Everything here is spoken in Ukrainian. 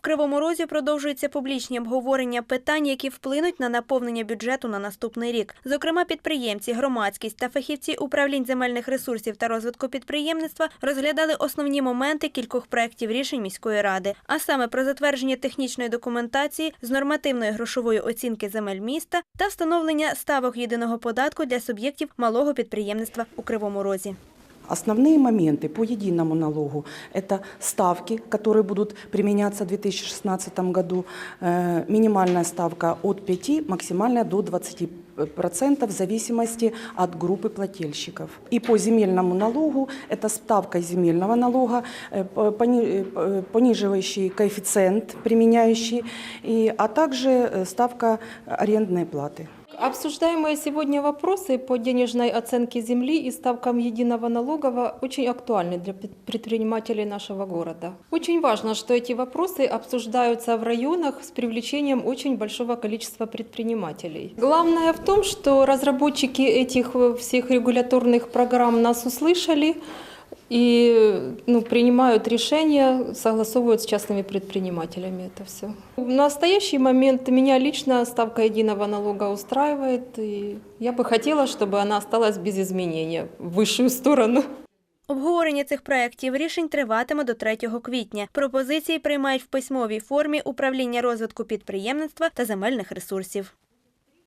В Кривому Розі продовжуються публічні обговорення питань, які вплинуть на наповнення бюджету на наступний рік. Зокрема, підприємці, громадськість та фахівці управлінь земельних ресурсів та розвитку підприємництва розглядали основні моменти кількох проєктів рішень міської ради, а саме про затвердження технічної документації з нормативної грошової оцінки земель міста та встановлення ставок єдиного податку для суб'єктів малого підприємництва у Кривому Розі. Основные моменты по единому налогу – это ставки, которые будут применяться в 2016 году. Э, Минимальная ставка от 5, максимальная до 20% в зависимости от группы плательщиков. И по земельному налогу – это ставка земельного налога, э, по- пони- э, пониживающий коэффициент применяющий, и, а также э, ставка арендной платы. Обсуждаемые сегодня вопросы по денежной оценке земли и ставкам единого налогового очень актуальны для пед- предпринимателей нашего города. Очень важно, что эти вопросы обсуждаются в районах с привлечением очень большого количества предпринимателей. Главное в том, что разработчики этих э, всех регуляторных программ нас услышали и ну, принимают решения, согласовывают с частными предпринимателями это все. В настоящий момент меня лично ставка единого налога устраивает, и я бы хотела, чтобы она осталась без изменения в высшую сторону. Обговорення цих проєктів рішень триватиме до 3 квітня. Пропозиції приймають в письмовій формі управління розвитку підприємництва та земельних ресурсів.